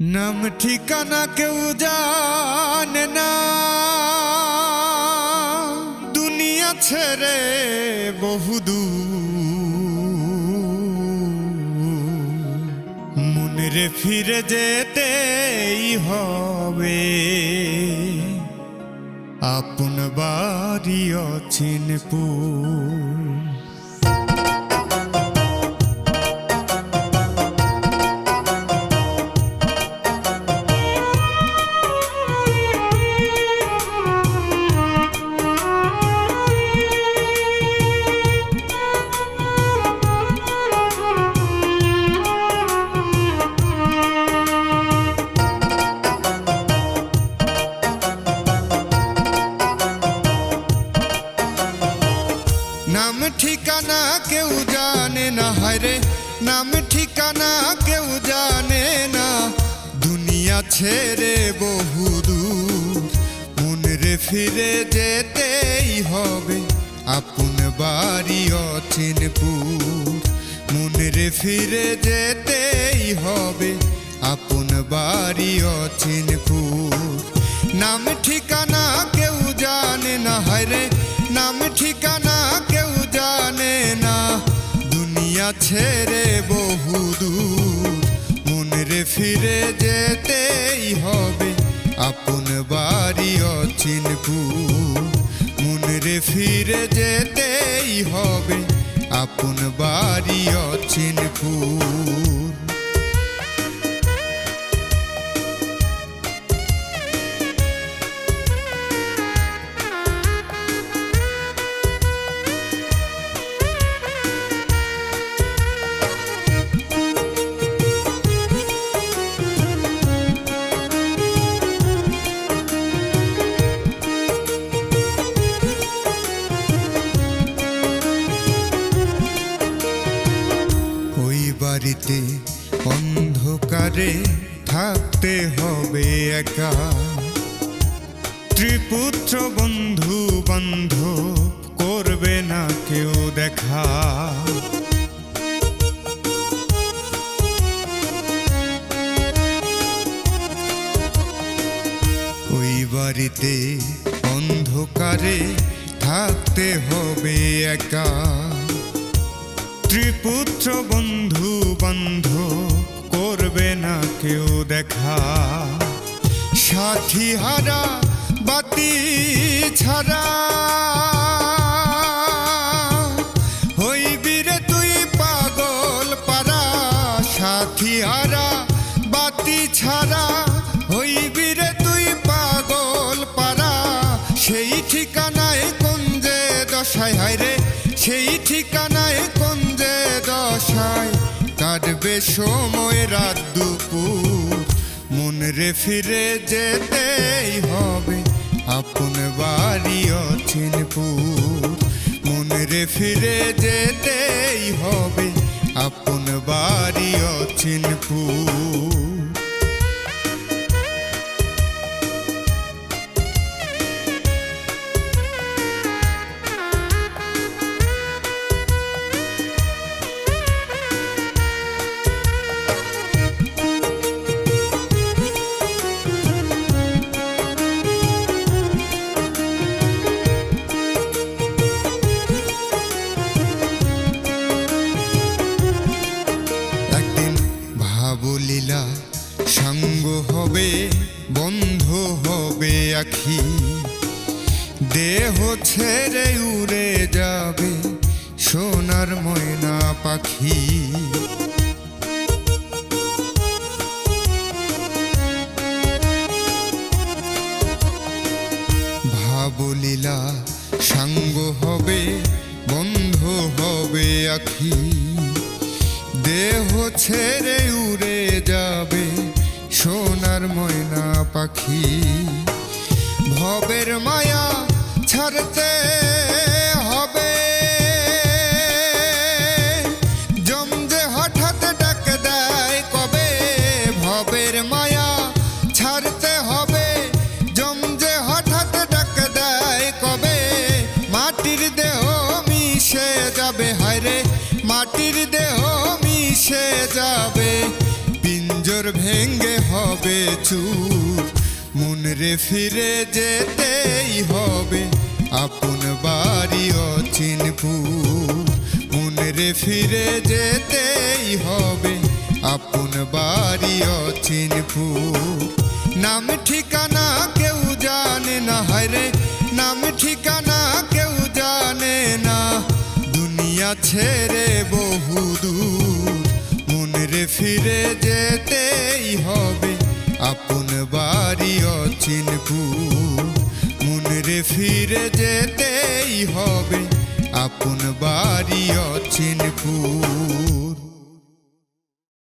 নাম ঠিকানা কেউ জানে না। দুনিয়া ছেড়ে বহুদূর মনে ফিরে যেতেই হবে। আপন বাড়ি অচিনপুর। ঠিকানা কেউ জানে না, হায়রে, নাম ঠিকানা কেউ জানে না। দুনিয়া ছেড়ে বহুদূর মনরে ফিরে যেতেই হবে আপন বাড়ি অচিনপুর। মনরে ফিরে যেতেই হবে আপন বাড়ি অচিনপুর। নাম ঠিকানা কেউ জানে না, হায়রে, নাম ঠিকানা দুনিয়া রে বহুদূর মনরে ফিরে যেতেই হবে আপন বাড়ি মন রে ফিরে যেতেই হবে আপন বাড়ি অচিনপুর। বাড়িতে অন্ধকারে থাকতে হবে একা। ত্রিপুত্র বন্ধু বান্ধব করবে না কেউ দেখা। ওই বাড়িতে অন্ধকারে থাকতে হবে একা। ত্রিপুত্র বন্ধু বন্ধ করবে না কেউ দেখা। সাথী হারা বাতি ছাড়া। বাতি ছাড়া। তুই পাগল সেই ঠিকানায় কোন দশায় রে, সেই ঠিকানায় সময় রাত দুপুর। মনরে ফিরে যেতেই হবে আপন বাড়ি অচিনপুর। মনরে ফিরে যেতেই হবে আপন বাড়ি অচিনপুর। হবে, বন্ধ হবে আখি। দেহ ছেড়ে উড়ে যাবে সোনার ময়না পাখি। ভাবলীলা সাঙ্গ হবে, বন্ধ হবে আখি। দেহ ছেড়ে উড়ে যাবে ময়না পাখি, ভবের মায়া ছাড়তে হবে। জমজে হঠাৎ ডাক দেয় কবে, ভবের মায়া ছাড়তে হবে। জমজে হঠাৎ ডাক দেয় কবে, মাটির দেহ মিশে যাবে। হায় রে, মাটির দেহ মিশে যাবে। ভেঙ্গে হবে চুর মন রে ফিরে যেতেই হবে আপন বাড়ি অচিনপুর মন রে ফিরে যেতেই হবে আপন বাড়ি অচিনপুর নাম ঠিকানা কেউ জানে না হায়রে নাম ঠিকানা কেউ জানে না। দুনিয়া ছেড়ে বহু দূর মনে রে ফিরে যেতেই বাড়ি অচিনপুর মনে রে ফিরে যেতেই হবে। আপন বাড়ি অচিনপুর